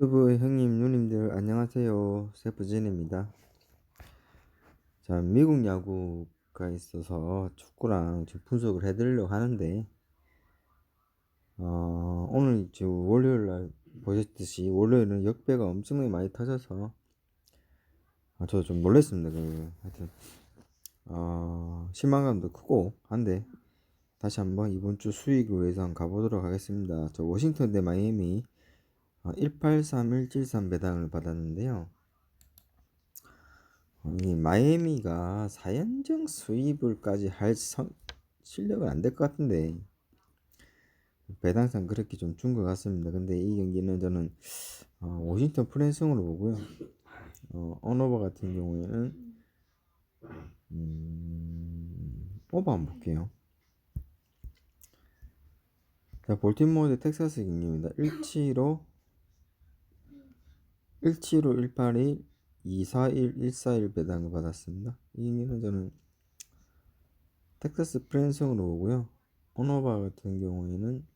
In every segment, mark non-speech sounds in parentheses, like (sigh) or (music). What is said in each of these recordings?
유튜브 형님, 누님들 안녕하세요. 세프진입니다. 자, 미국 야구가 있어서 축구랑 지금 분석을 해드리려고 하는데, 어, 오늘 지금 월요일 날 보셨듯이 월요일은 역배가 엄청나게 많이 터져서, 아, 저도 좀 놀랐습니다. 그, 하여튼, 어, 실망감도 크고 한데, 다시 한번 이번 주 수익을 위해서 가보도록 하겠습니다. 저 워싱턴 대 마이애미 183173 어, 배당을 받았는데요. 어, 이 마이애미가 4연정 수입을까지 할 성, 실력은 안 될 것 같은데 배당상 그렇게 좀 준 것 같습니다. 근데 이 경기는 저는 어, 워싱턴 프랜승으로 보고요. 어, 언어버 같은 경우에는 음, 오버 한번 볼게요. 자, 볼티모어 대 텍사스 경기입니다. 175 175 181 241 141 배당을 받았습니다. 이 경기는 저는 텍사스 프랜승으로 보고요. 오노바 같은 경우에는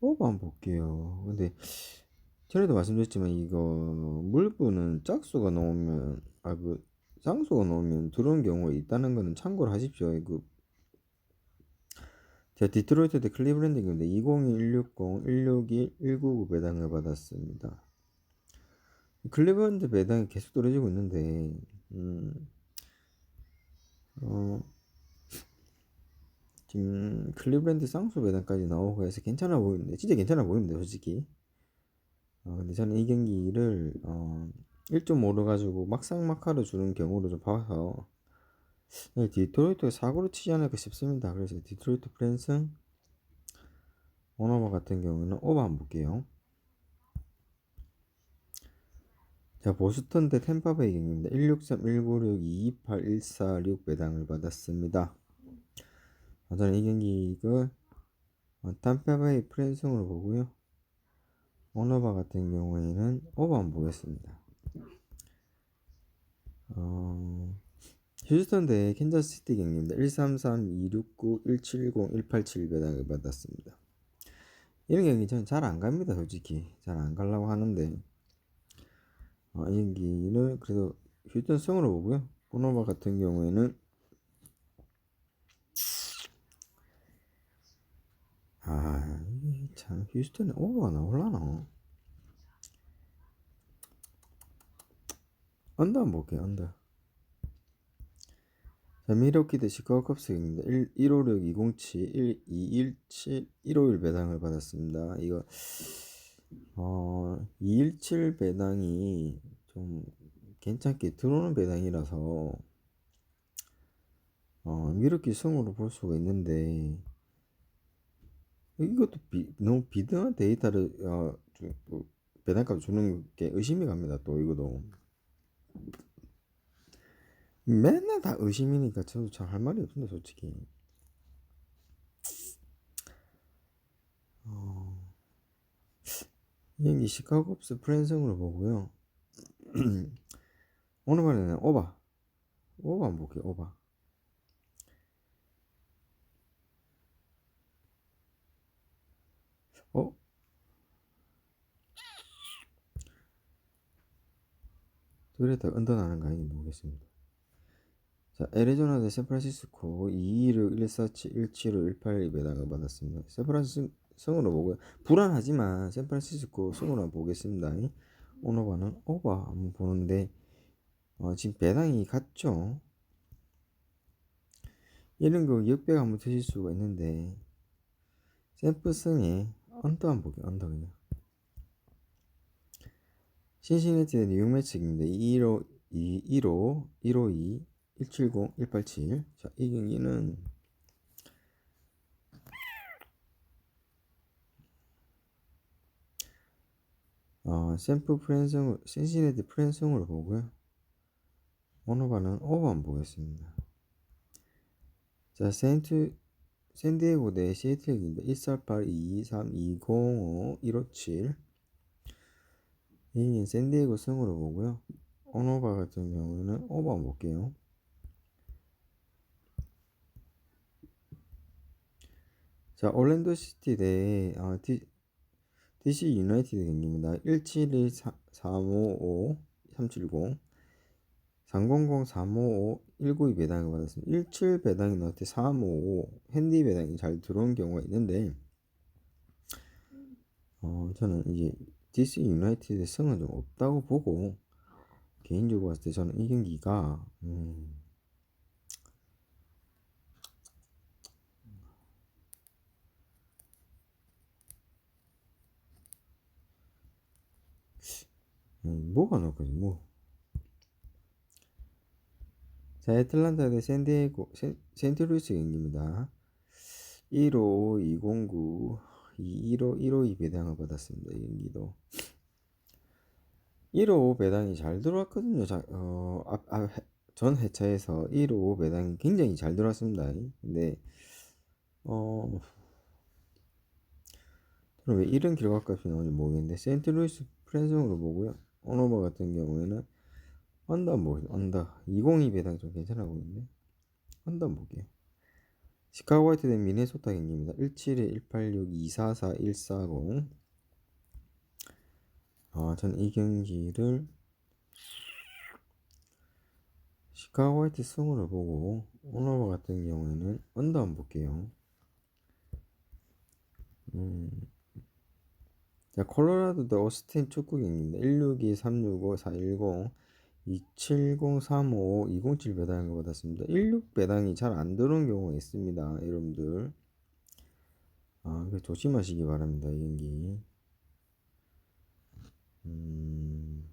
오버 한번 볼게요. 근데 전에도 말씀드렸지만 이거 물분은 짝수가 나오면 아그 쌍수가 나오면 들어온 경우가 있다는 것은 참고를 하십시오. 그 자, 디트로이트 대 클리브랜드 경기인데 202, 160, 161, 199 배당을 받았습니다. 클리브랜드 배당이 계속 떨어지고 있는데, 음, 어, 지금 클리브랜드 쌍수 배당까지 나오고 해서 괜찮아 보이는데, 진짜 괜찮아 보이는데, 솔직히. 어, 근데 저는 이 경기를, 어, 1.5로 가지고 막상막하로 주는 경우를 좀 봐서, 네, 디트로이트가 사고를 치지 않을까 싶습니다. 그래서 디트로이트 프랜슨 오너마 같은 경우는 오버 한번 볼게요. 자, 보스턴 대 템파베이 경기입니다. 163, 196, 228, 146 배당을 받았습니다. 아, 저는 이 경기 그 템파베이 프랜승으로 보고요. 오너바 같은 경우에는 오버 한번 보겠습니다. 어... 휴스턴 대 캔자스시티 경기입니다. 133, 269, 170, 187 배당을 받았습니다. 이런 경기 저는 잘 안 갑니다, 솔직히. 잘 안 가려고 하는데, 어, 이 경기는 그래도 휴스턴 승으로 보고요. 코노바 같은 경우에는, 아, 참, 휴스턴에 오버가 나올라나? 언더 한번 볼게요, 언더. 자, 미러키드 시카고 컵스입니다. 156 207 1217 151 배당을 받았습니다. 이거 어, 217 배당이 좀 괜찮게 들어오는 배당이라서 어, 미러키 승으로 볼 수가 있는데 이것도 비, 너무 비등한 데이터를 어, 주, 뭐, 배당값 주는 게 의심이 갑니다. 또 이거도 맨날 다 의심이니까 저도 잘 할 말이 없습니다, 솔직히. 어... 여기 시카고급스 프랜승으로 보고요. (clears throat) 오늘 말에는 오바. 오바 한번 볼게요, 오바. 어? 그랬다 언더나는 거 아닌지 모르겠습니다. 자, 애리조나 대 샌프란시스코 216 147 175 182 배당을 받았습니다. 샌프란시스코로 보고요. 불안하지만 샌프란시스코 승으로 보겠습니다. 오너바는 오바 한번 보는데 어, 지금 배당이 같죠. 이런 거 역배가 한번 드실 수가 있는데 샌프승에 언더 한번 보게 언더 그냥 신시내티 대 뉴욕 매치입니다. 215 215 152 170, 187. 자, 이 경기는 어, 샘프 프랜승, 센시네티 프랜승으로 보고요. 오너바는 오버 안 보겠습니다. 자, 센트, 샌디에고 대 시애틀입니다. 148, 223, 205, 157. 이 샌디에고 승으로 보고요. 오너바 같은 경우는 오버 안 볼게요. 자, 올랜도 시티 대 아, 디, DC 유나이티드 경기입니다. 171 355 370 300 355 192 배당을 받았습니다. 17 배당이 나한테 355 핸디 배당이 잘 들어온 경우가 있는데 어, 저는 이제 DC 유나이티드 승은 좀 없다고 보고 개인적으로 봤을 때 저는 이 경기가 음, 뭐가 나올까지 뭐. 자, 애틀란타 대 샌디에고 샌, 샌트루이스 경기입니다. 1호 209 215 152 배당을 받았습니다. 이 경기도 1호 배당이 잘 들어왔거든요. 자, 어, 앞, 앞, 전 회차에서 1호 배당이 굉장히 잘 들어왔습니다. 근데 어 그럼 왜 이런 결과값이 나오는지 모르겠는데 센트루이스 프랜성으로 보고요. 오너버 같은 경우에는 언더 한번 보겠습니다. 언더 202 배당 좀 괜찮아 보이는데 언더 한번 볼게요. 시카고 화이트 대 미네소타 경기입니다. 17에 186 244 140 아, 저는 이 경기를 시카고 화이트 승으로 보고 오너버 같은 경우에는 언더 한번 볼게요. 음. 자, 콜로라도 대 오스틴 축구 경기입니다. 162 365 410 27035 207 배당을 받았습니다. 16 배당이 잘 안 들어온 경우가 있습니다. 여러분들. 아, 그 조심하시기 바랍니다. 이 경기. 음.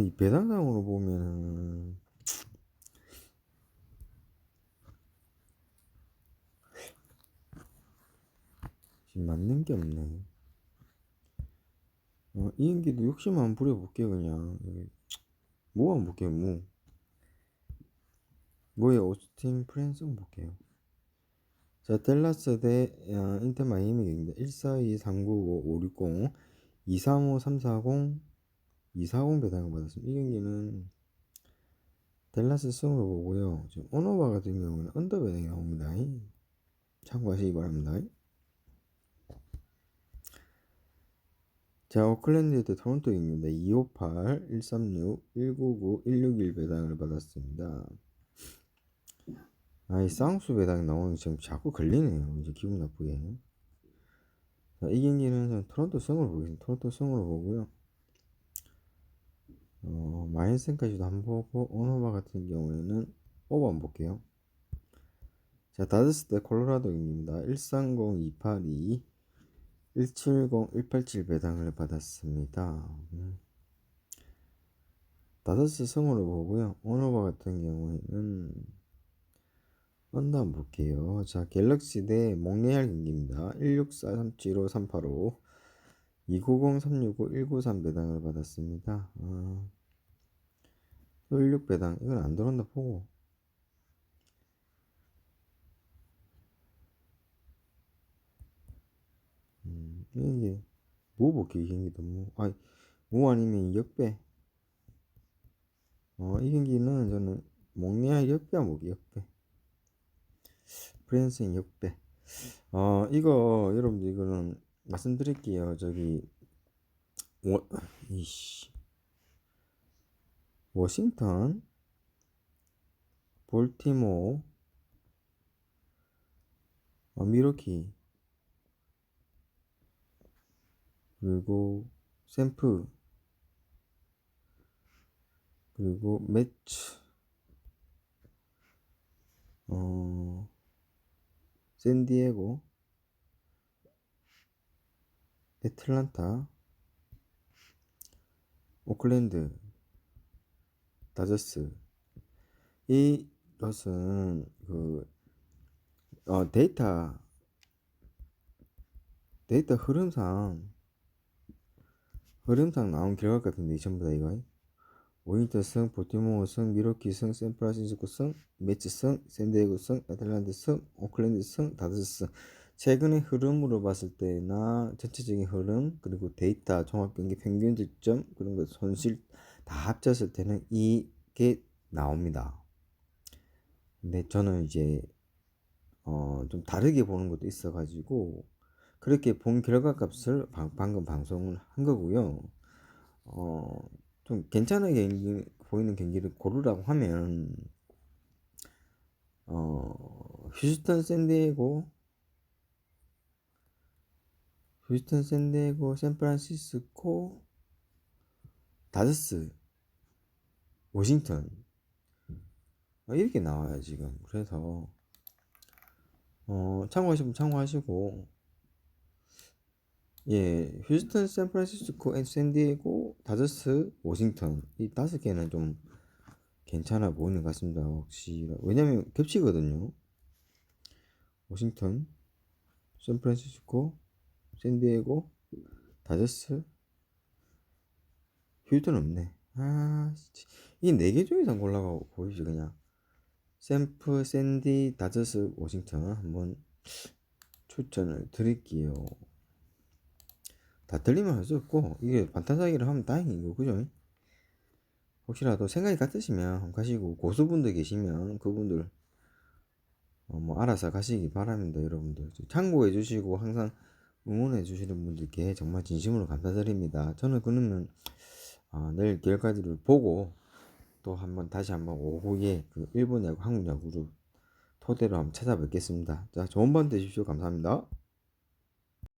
이 배당상으로 보면은 지금 맞는 게 없네. 어, 이 연기도 욕심 한번 부려볼게요, 그냥. 뭐 한번 볼게요, 뭐. 뭐에 오스틴 한번 볼게요. 자, 델라스 대 어, 인터 마이애미 경기입니다. 142 395 560 235 340 240 배당을 받았습니다. 이 경기는 델라스 승으로 보고요. 지금 오노바 같은 경우는 언더 배당이 나옵니다. 참고하시기 바랍니다. 자, 오클랜드 대 토론토 경기입니다. 258, 136, 199, 161 배당을 받았습니다. 아, 이 쌍수 배당 나오는 게 지금 자꾸 걸리네요. 이제 기분 나쁘게. 자, 이 경기는 토론토 승으로 보겠습니다. 토론토 승으로 보고요. 어, 마인슨까지도 한번 보고, 오노바 같은 경우에는 오버 한번 볼게요. 자, 다저스 대 콜로라도 경기입니다. 130, 282, 170, 187 배당을 받았습니다. 음. 다저스 승으로 보고요. 오노바 같은 경우에는 언더 한번 볼게요. 자, 갤럭시 대 몽레알 경기입니다. 164, 375, 385 290, 365, 193 배당을 받았습니다. 아, 16 배당 이건 안 들어온다 보고 음, 이게 뭐 볼게 이 경기도 뭐 아니 뭐 아니면 역배 어, 이 경기는 저는 몽레알 역배 볼게 역배 프랜스인 역배. 어, 이거, 여러분들, 이거는 말씀드릴게요. 저기, 워, 이씨. 워싱턴, 볼티모, 어, 미러키, 그리고 샘프, 그리고 매츠, 어, 샌디에고, 애틀란타, 오클랜드, 다저스. 이것은 그 어, 데이터 데이터 흐름상 흐름상 나온 결과 같은데 전부 다 이거 워싱턴 승, 볼티모어 승, 미러키 승, 샌프란시스코 승, 매치 승, 샌디에고 승, 애틀란타 승, 오클랜드 승, 다저스 승. 최근의 흐름으로 봤을 때나 전체적인 흐름 그리고 데이터 종합 경기 평균 득점 그런 거 손실 다 합쳤을 때는 이게 나옵니다. 근데 저는 이제 어 좀 다르게 보는 것도 있어가지고 그렇게 본 결과값을 방, 방금 방송을 한 거고요. 어 좀 괜찮은 경기 보이는 경기를 고르라고 하면 어 휴스턴 샌디에고 휴스턴 샌디에고 샌프란시스코 다저스 워싱턴. 어, 이렇게 나와요 지금. 그래서 어 참고하시면 참고하시고. 예 휴스턴 샌프란시스코 샌디에고 다저스 워싱턴. 이 다섯 개는 좀 괜찮아 보이는 것 같습니다 혹시 왜냐면 겹치거든요. 워싱턴 샌프란시스코 샌디에고 다저스 휴스턴 없네. 아 이 네 개 중에서 한 골라가 보이지 그냥. 샌프 샌디 다저스 워싱턴 한번 추천을 드릴게요. 다 틀리면 할 수 없고 이게 반타사기를 하면 다행이고 그죠? 혹시라도 생각이 같으시면 가시고 고수분들 계시면 그분들 어, 뭐 알아서 가시기 바랍니다 여러분들. 참고해 주시고 항상 응원해 주시는 분들께 정말 진심으로 감사드립니다. 저는 그러면 어, 내일 결과들을 보고 또 한번 다시 한번 오후에 그 일본 야구 한국 야구를 토대로 한번 찾아뵙겠습니다. 자 좋은 밤 되십시오. 감사합니다